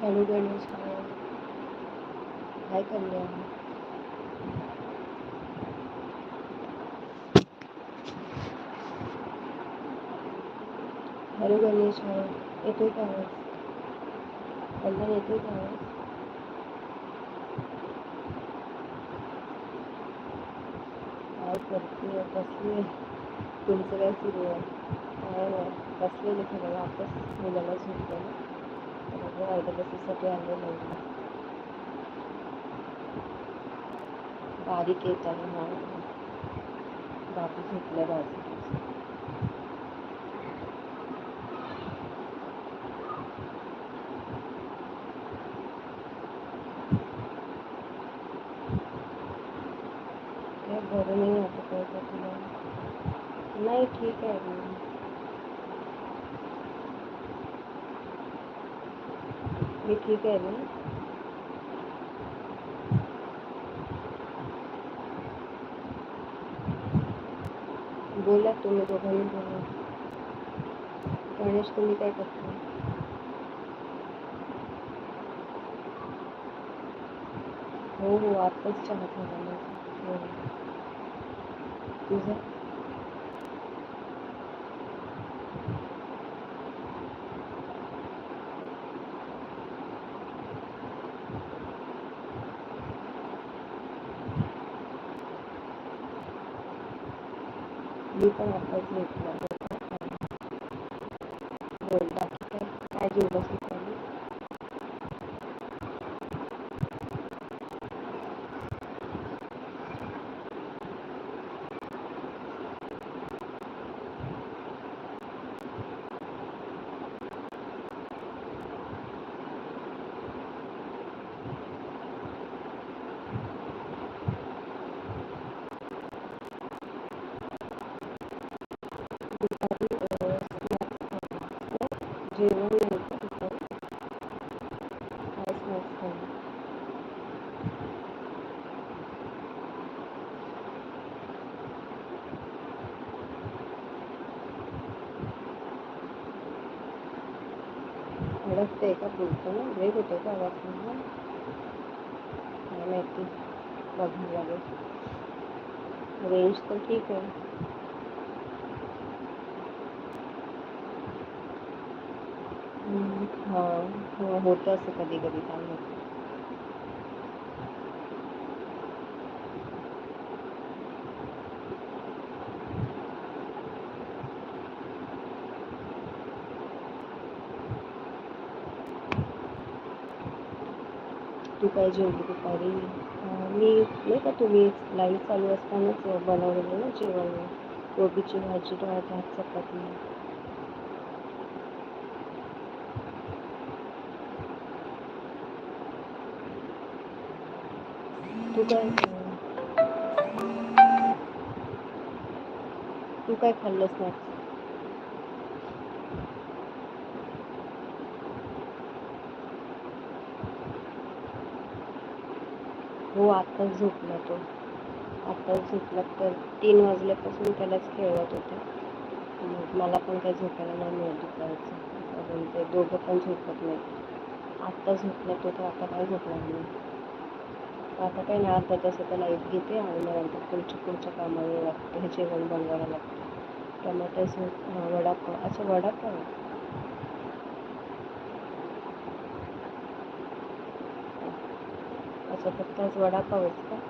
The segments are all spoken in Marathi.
हॅलो गणेश हाय. काय कल्याण हॅलो गणेश हाय. येतोय का आवाज? येतो येतोय का आवाज? काय करते बसली. तुमचं काय सुरू आहे? काय नाही बसलेले थोडं वापस मुलाला झोपवलं तर अगं अर्ध्या तासासाठी आले नाही बारीक येत आहे हा बाबू झोपल्या बाजूला काय बरं नाही वाटत आहे का तुला नाही ठीक आहे मी मी ठीक आहे ना बोला तुम्ही दोघांनी बोला गणेश तुम्ही काय करता हो हो आत्ताच चहा झाला माझा हो तुझं मी पण आत्ताच घेतला बोल बाकी काय काय जेवलंस दुपारी दुपारी जेवण नाही का दुपारी काय स्नॅक्स खाल्लं अडकतंय का बोलताना ब्रेक होतो का आवाज तुझा काय माहिती बघायला लागेल रेंज तर ठीक आहे हम्म, हा हो होतं असं कधी कधी काय माहिती तू काय जेवली दुपारी मी नाही का तुम्ही लाईव्ह चालू असतानाच बनवलेलं ना जेवण? कोबीची भाजी डाळ भात चपाती. तू काय तू काय खाल्लं स्नॅक्स हो आत्ताच झोपला तो. आत्ताच झोपला तर तीन वाजल्यापासून त्यालाच खेळवत होते. मग मला पण काही झोपायला नाही मिळत दुपारचं. कारण ते दोघं पण झोपत नाही आत्ता झोपला तो तर आता काय झोपणार नाही. आता काही नाही अर्धा तसं त्याला लाइट घेते आणि मग नंतर पुढच्या पुढच्या कामाला लागते. जेवण बनवायला लागतं. त्यामुळे त्याचं वडापाव अच्छा वडापाव? अच्छा फक्त आज वडापावच का?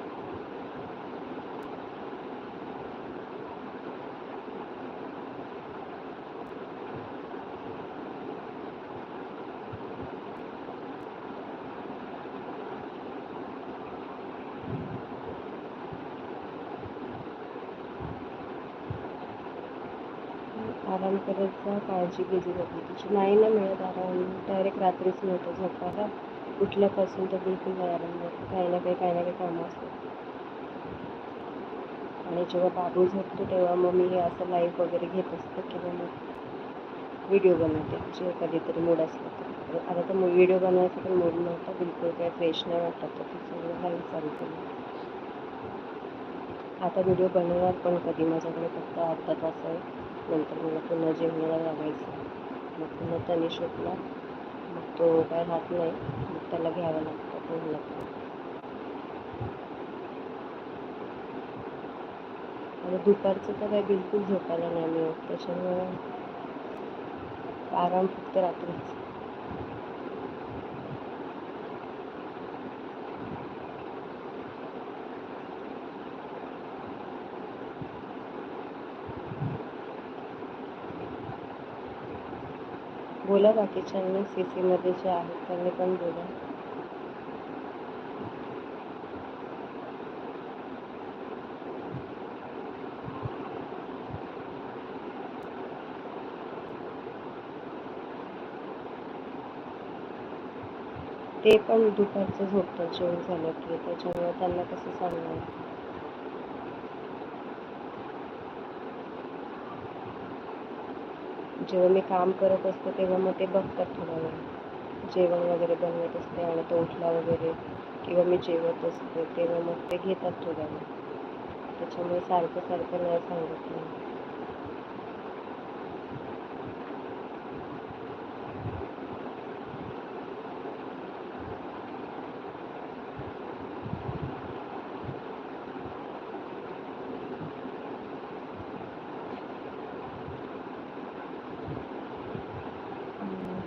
आराम करत जा काळजी घेतली जाते तिची नाही ना मिळत आराम. डायरेक्ट रात्रीच मिळतो झोपायला. उठल्यापासून तर बिलकुल नाही. आराम काही ना काही काही ना काही कामं असतात. आणि जेव्हा बाबू झोपतो तेव्हा मग मी असं लाईव्ह वगैरे घेत असते किंवा मग व्हिडिओ बनवते. जे कधीतरी मूड असला तर. आता तर व्हिडिओ बनवायचा पण मूड नव्हता. बिलकुल काही फ्रेश नाही वाटत तर सगळं लाईव्ह चालू केलं. आता व्हिडिओ बनवणार पण कधी? माझ्याकडे फक्त अर्धा तास आहे. नंतर मला पुन्हा जेवणाला लागायचं मग पुन्हा त्याने शोधला मग तो काय राहत नाही. त्याला घ्यावं लागतं कोणाला आणि दुपारचं तर काय बिलकुल झोपायला नाही मिळत त्याच्यामुळे आराम फक्त रात्रीच. बोला बाकीच्यांनी सी सीमध्ये जे आहेत त्यांनी पण बोला. ते पण दुपारचं झोपतात जेवण झालं की त्याच्यामुळे त्यांना कसं सांगणार? जेव्हा मी काम करत असते तेव्हा मग ते बघतात थोडा वेळ. जेवण वगैरे बनवत असते आणि तो उठला वगैरे किंवा मी जेवत असते तेव्हा मग ते घेतात थोडा वेळ. त्याच्यामुळे सारखं सारखं नाही सांगत नाही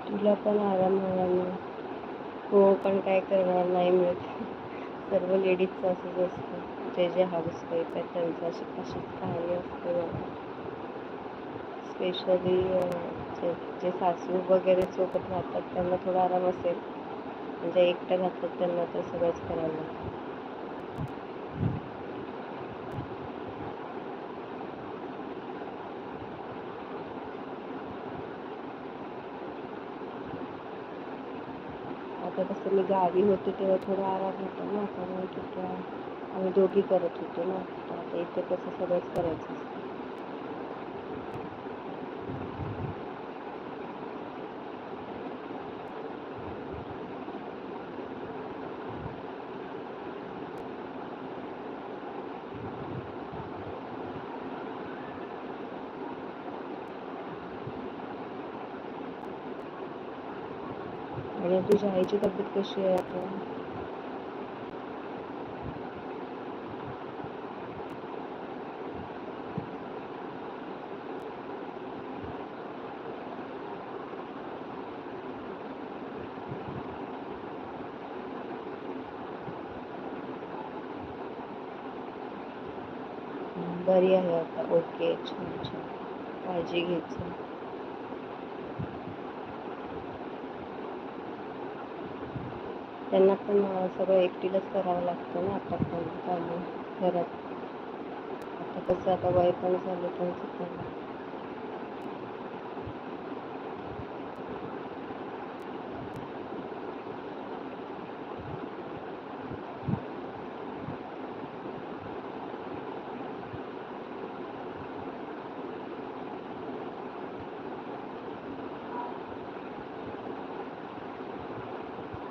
तुला पण आराम मिळाला नाही हो पण काय करणार नाही मिळत सर्व लेडीजचं असंच असतं जे जे हाऊस वाईफ आहेत त्यांचं अशी अशीच कहाणी असते बघा. स्पेशली जे जे सासू वगैरे सोबत राहतात त्यांना थोडा आराम असेल. म्हणजे एकटं राहतात त्यांना तर सगळंच करायला लागतं. आता कसं मी गावी होते तेव्हा थोडा आराम होता ना. त्यामुळे की आम्ही दोघी करत होतो ना. आता इथे कसं सगळंच करायचं असतं. आईची तब्येत कशी आहे आता हं, बरी आहे आता ओके छान छान काळजी घ्यायची त्यांना पण सगळं एकटीलाच करावं लागतं ना आता पण कामं घरात. आता कसं आता वय पण झालं त्यांचं पण.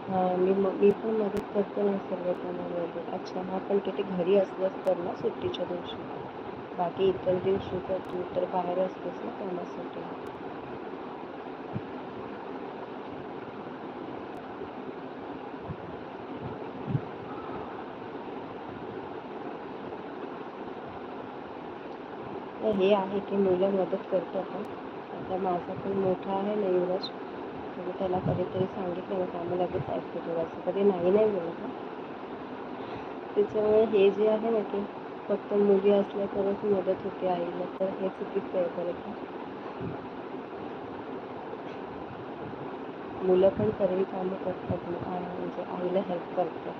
हां मी मी पण मदत करते ना सर्व कामामध्ये अच्छा हां पण तिथे घरी असलंच तर ना सुट्टीच्या दिवशी. बाकी इतर दिवशी तर तू तर बाहेर असतेस ना कामासाठी. तर हे आहे की मुलं मदत करतात आता माझा पण मोठा आहे ना युवराज. म्हणजे त्याला कधीतरी सांगितलं ना कामं लगेच ऐकतो तो असं कधी नाही नाही बोलत त्याच्यामुळे हे जे आहे ना की फक्त मुली असल्या तरच मदत होते आईला तर हे चुकीचं आहे करत मुलं पण सर्व कामं करतात म्हणजे आईला हेल्प करतात.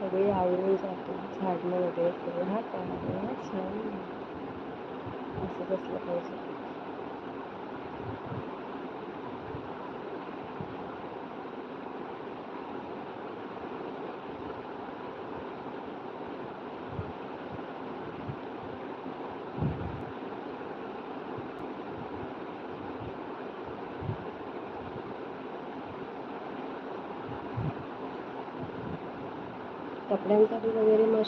सगळी आवडून जातो झाडणं वगैरे सगळं हा का अरे वा, छान असं असलं पाहिजे.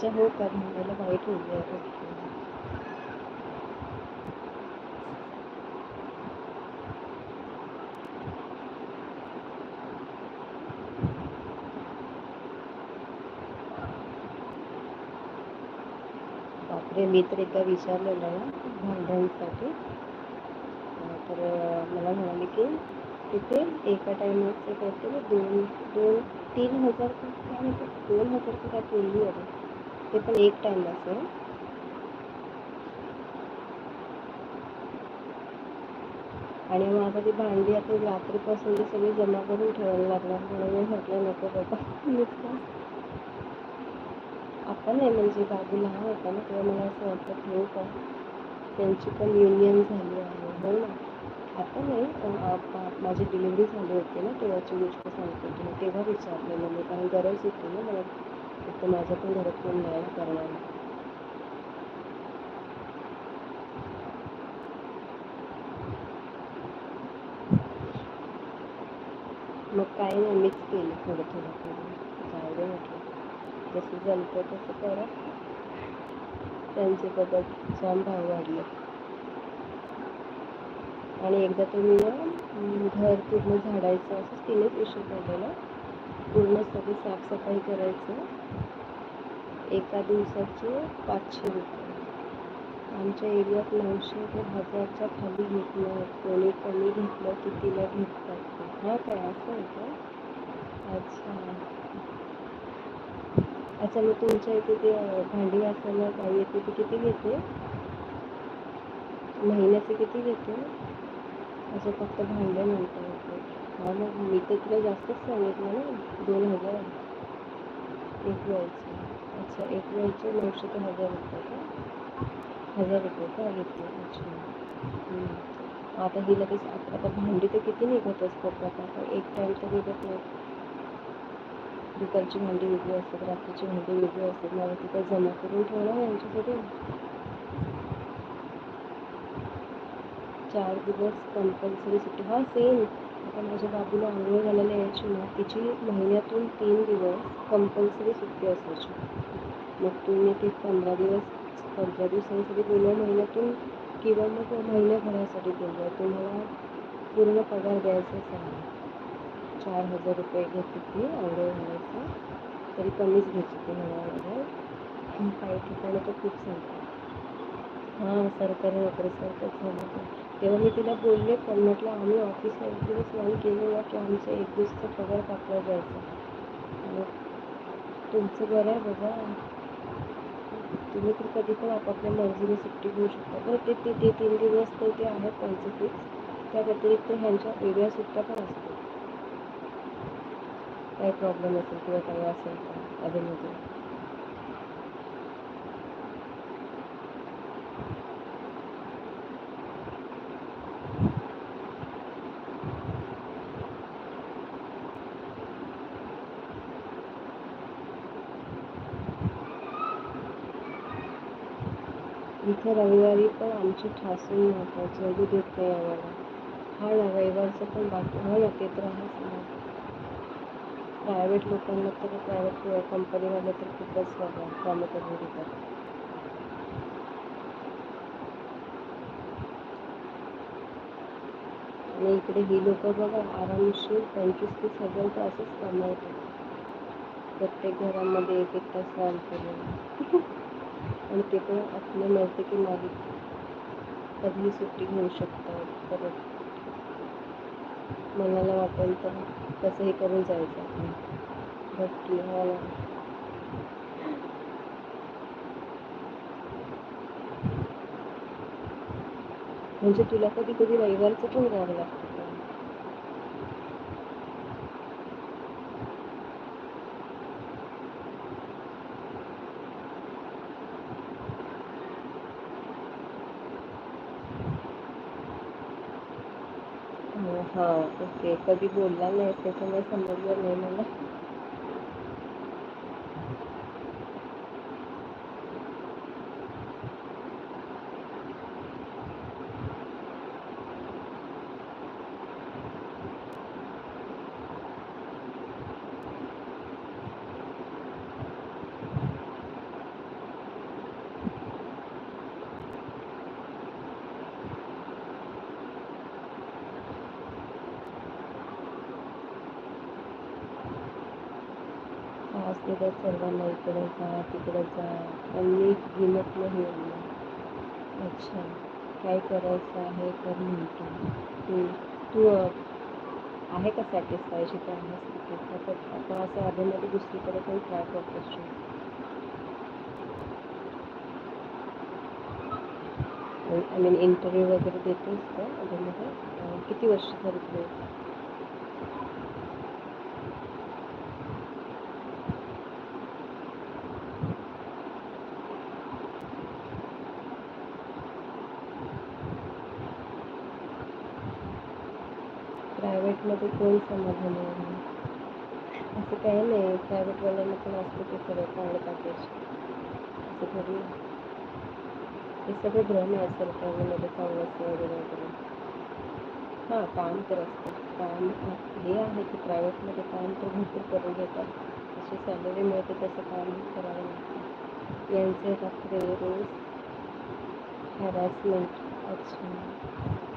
अच्छा हो का भांड्याला बाई ठेवली आहे ओके बापरे मी तर एकदा विचारलेलं ना भांड्यांसाठी अं, तर अं, मला म्हणाले की तिथे एका टायमाचे काहीतरी दोन दोन तीन हजार का काय म्हणतात दोन हजार का काय बोलली आहे? ते पण एक टाइम असेल. आणि मग आता ती भांडी आता रात्रीपासून ती सगळी जमा करून ठेवायला लागणार म्हणून मी म्हटलं नको बाबा आता नाही म्हणजे बाबू लहान होता ना तेव्हा मला असं वाटतं ठेवू का? त्यांची पण युनियन झाली आहे. हो ना. आता नाही माझी डिलिव्हरी झाली होती ना तेव्हाची गोष्ट सांगते तेव्हा विचारलेलं मी कारण गरज होती ना मला. फक्त तर पण घरात कोण नाही करणार. मग काय नाही मीच केलं थोडं थोडं थोडं. जाऊ दे म्हटलं. जसं जमतं तसं करा. त्यांचे बघत जाम भाव वाढले. आणि एकदा तुम्ही घर पूर्ण झाडायचं असं तिनेच इशू काढलेला पूर्ण सगळी साफसफाई करायचं. एका दिवसाचे पाचशे रुपये. आमच्या एरियात नऊशे ते हजारच्या खाली घेत नाही कोणी कमी घेतलं की तिला घेतात हा काय असं आहे का? अच्छा. अच्छा मग तुमच्या इथे ते भांडी घासायला काही येते ती किती घेते? महिन्याचे किती घेते? असं फक्त भांडे म्हणता येते. हा मग मी तर तुला जास्तच सांगितलं ना. दोन हजार. एक वेळची अच्छा एक वेळचे नऊशे ते हजार रुपये का? हजार रुपये का घेतले? अच्छा. आता ही लगेच आता भांडी तर किती निघत असतात आता. एक टाईम तर निघत नाही दुपारची भांडी वेगळी असतात रात्रीची भांडी वेगळी असतात. मला तिथं जमा करून ठेवणार यांच्यासाठी चार दिवस कंपल्सरी सुट्टी. हा सेम आता माझ्या बाबूला आंघोळ घालायला यायची ना तिची महिन्यातून तीन दिवस कंपल्सरी सुट्टी असायची. मग तुम्ही ते पंधरा दिवस पंधरा दिवसांसाठी गेल्या महिन्यातून किंवा मग महिन्याभरासाठी बोलवा तुम्हाला पूर्ण पगार द्यायचाच आहे चार हजार रुपये घेत होती आंघोळ घालायचं. तरी कमीच घ्यायची ती म्हणायला काही ठिकाणी तर खूप सांगतात हां सरकारी नोकरीसारखंच झालं. ते तेव्हा मी तिला बोलले पण म्हटलं आम्ही ऑफिसला एक दिवस नाही गेलो ना की आमचं एक दिवसचं पगार कापला जायचा तुमचं बरं आहे बघा. तुम्ही तर कधी पण आपापल्या मर्जीने सुट्टी घेऊ शकता. बरं ते ते ते तीन दिवस तर ते आहेत त्यांचे फिक्स त्या व्यतिरिक्त ह्यांच्या वेगळ्या सुट्ट्या पण असतात काही प्रॉब्लेम असेल किंवा काही असेल तर अधेमध्ये इथे रविवारी पण आमची ठासून महत्त्वाची जगू देत नाही आम्हाला. हा ना रविवारचं पण बाकी हो ना ते तर आहेच ना. प्रायव्हेट लोकांना तर प्रायव्हेट कंपनीवाले तर खूपच बाबा कामं करून देतात. आणि इकडे ही लोक बघा आरामशीर पंचवीस तीस हजार तर असंच कमावतात. प्रत्येक घरामध्ये एक एक तास काम केलं आणि ते पण आपल्या माहिती की मालिक कधीही सुट्टी घेऊ शकतात परत. मनाला वाटेल तर कसंही करून जायचं आपण. नक्की हो ना. म्हणजे तुला कधी कधी रविवारचं पण द्यावं लागतं का हा ओके कधी बोलला नाही त्याच्यामुळे समजलं नाही मला. त्रास सर्वांना इकडे जा तिकडे जा. पण मी हिंमत नाही होणार अच्छा काय करायचं आहे तर म्हणतो. तू आहे का सॅटिस्फाय जिथे आहेस तिथे? आता आता असं आधीमध्ये दुसरीकडे पण ट्राय करत असतो आय मीन इंटरव्ह्यू वगैरे देतेस का? आधीमध्ये? अं, किती वर्ष झाली तुला प्रायव्हेटमध्ये कोणी समाधानी आहे असं काही नाही प्रायव्हेटवाल्यांना पण असतं ते सगळं चांगलं पॅकेज असं थोडी हे सगळे भ्रम आहे सरकारमध्ये काँग्रेस वगैरे वगैरे. हां काम तर असतं. काम हे आहे की प्रायव्हेटमध्ये काम तर भरपूर करून घेतात. जशी सॅलरी मिळते तसं काम करावं लागतं. यांचे रात्री रोज हॅरॅसमेंट अच्छा.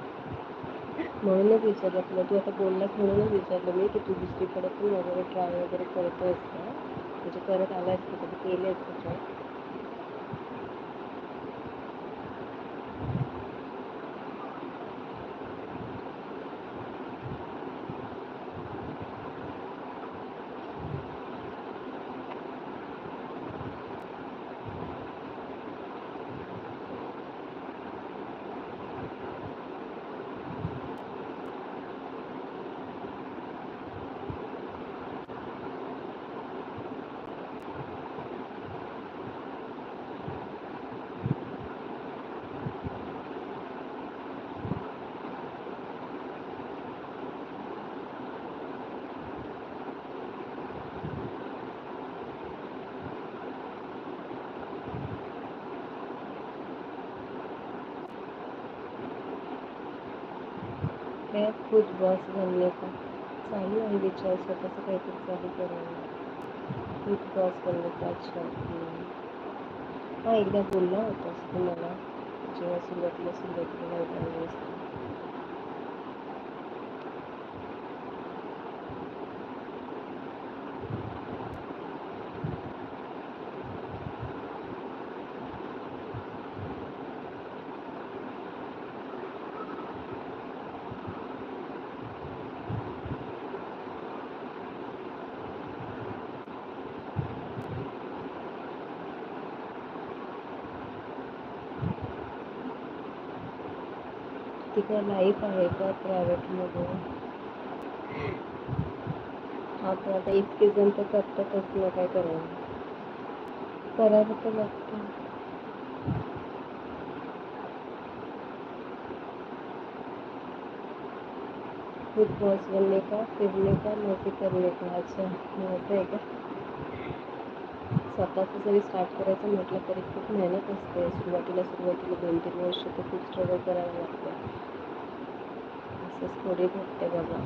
म्हणूनच विचारलं तुला. तू आता बोललास म्हणूनच विचारलं मी की तू दुसरीकडे पण वगैरे ट्राय वगैरे करतोयस का? म्हणजे करत आलायस का? कधी आहेस का ट्राय काय खुद बॉस बनले का? चालू आहे विचार स्वतःचं काहीतरी चालू करायला. खुद बॉस बनले का? अच्छा हा एकदा बोलला होतास तू मला. जेव्हा सुरुवातीला सुरुवातीला नव्हता ती काय लाईफ आहे का प्रायव्हेटमध्ये हा आता इतके जण तर करतातच ना काय करावं. करावं तर लागतं. खुद बॉस बनने का फिरने का मजे करने का? अच्छा माहिती आहे का? स्वतःचं जरी स्टार्ट करायचं म्हटलं तरी खूप मेहनत असते. सुरुवातीला सुरुवातीला दोन तीन वर्ष तर खूप स्ट्रगल करावं लागतं. असंच थोडी भेटते बाबा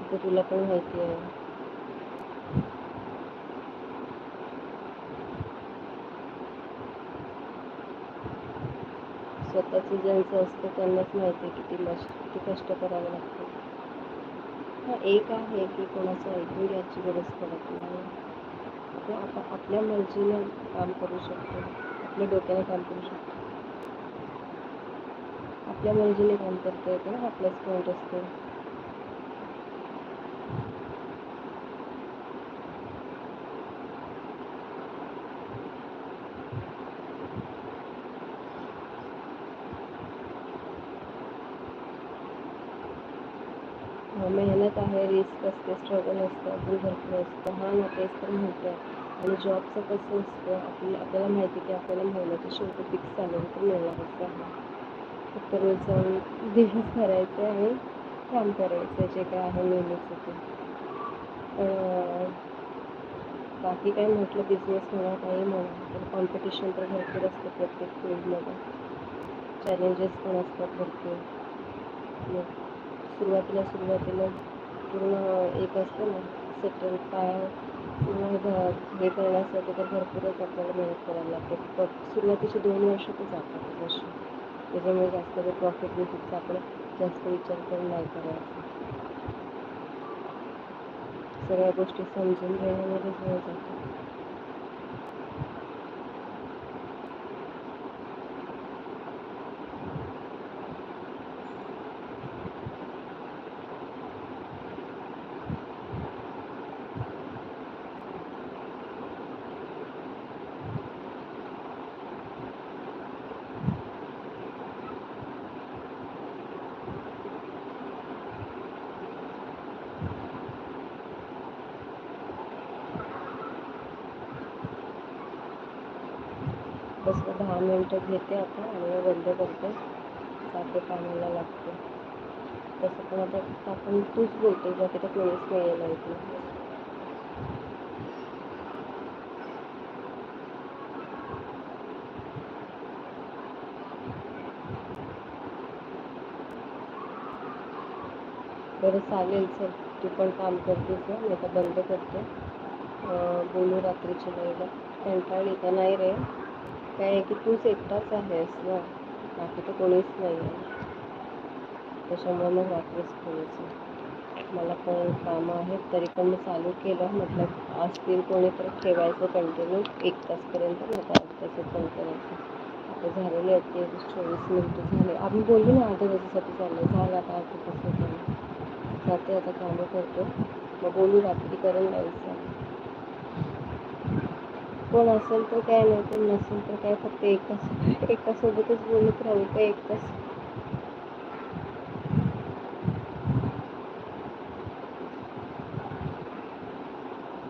तिथं तुला पण माहिती आहे. स्वतःचं ज्यांचं असतं त्यांनाच माहिती आहे किती मश किती कष्ट करावे लागतात. हा एक आहे की कोणाचं ऐकून घ्यायची गरज पडत नाही. आपण आपल्या मर्जीने काम करू शकतो. आपल्या डोक्याने काम करू शकतो. आपल्या मर्जीने काम करता येतं ना हा प्लस पॉईंट असतो हा, मेहनत आहे रिस्क असते स्ट्रगल असतं अजून भरपूर असतं हा ना तेच तर म्हणतो आणि जॉबचं कसं असतं आपल्या आपल्याला माहिती की आपल्याला महिन्याच्या शेवटी फिक्स सॅलरी तर मिळणार असं आहे तर जाऊन दिवस भरायचे आणि काम करायचं जे काय आहे नेहमीचं ते. पण बाकी काय म्हटलं बिझनेस म्हणा काही म्हणा तर कॉम्पिटिशन तर भरपूर असतं प्रत्येक फील्डमध्ये चॅलेंजेस पण असतात भरपूर. मग सुरुवातीला सुरुवातीला पूर्ण एक असतं ना सेटल काय पूर्ण हे करण्यासाठी तर भरपूरच आपल्याला मेहनत करायला लागते. प सुरुवातीचे दोन वर्ष तर जातात अशी म्हणजे त्याच्यामुळे जास्त काही प्रॉफिट बिफिटचा आपण जास्त विचार करून नाही करायचा सगळ्या गोष्टी समजून घेण्यामध्येच वेळ जातो. बसं दहा मिनटं घेते आता आणि बंद करते. साखर कामाला लागते. तसं पण आता आपण तूच बोलते बाकी तर कोणीच नाही आहे नाही बरं चालेल सर तू पण काम करतेस ना मी आता बंद करते. बोलू रात्रीच्या वेळेला कंटाळ का? नाही रे. काय आहे की तूच एकटाच आहेस ना? बाकी तर कोणीच नाही आहे. त्याच्यामुळे मग रात्रीच कोणीच मला पण कामं आहेत तरी पण मी चालू केलं. मतलब असतील कोणी तर ठेवायचं कंटिन्यू एक तासपर्यंत मग अर्ध तासात करायचं. आता झालेले आहेत ते चोवीस मिनटं झाले. आम्ही बोललो ना अर्ध्या तासासाठी चाललं झालं आता अर्ध्या तास झालं जाते आता कामं करतो. मग बोलू रात्री करेन लाईव्ह कोण असेल तर काय नाही कोण नसेल तर काय फक्त एकाच एकासोबतच बोलत राहू का एक तास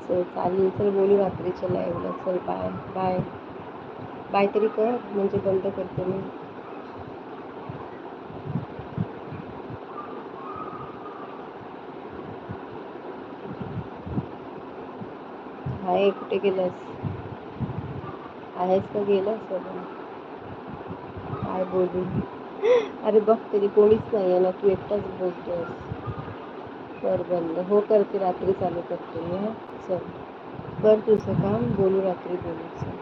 चल चालेल चल बोलू रात्रीच्या लाईव्हला चल बाय बाय बाय तरी कर म्हणजे बंद करते मी. हाय कुठे गेलास? आहेस का गेलं सगळं काय बोलू? अरे बघ तरी कोणीच नाही आहे ना तू एकटाच बोलतोस कर बंद. हो करते. रात्री चालू करते मी हां. चल. कर तुझं काम. बोलू रात्री बोलू.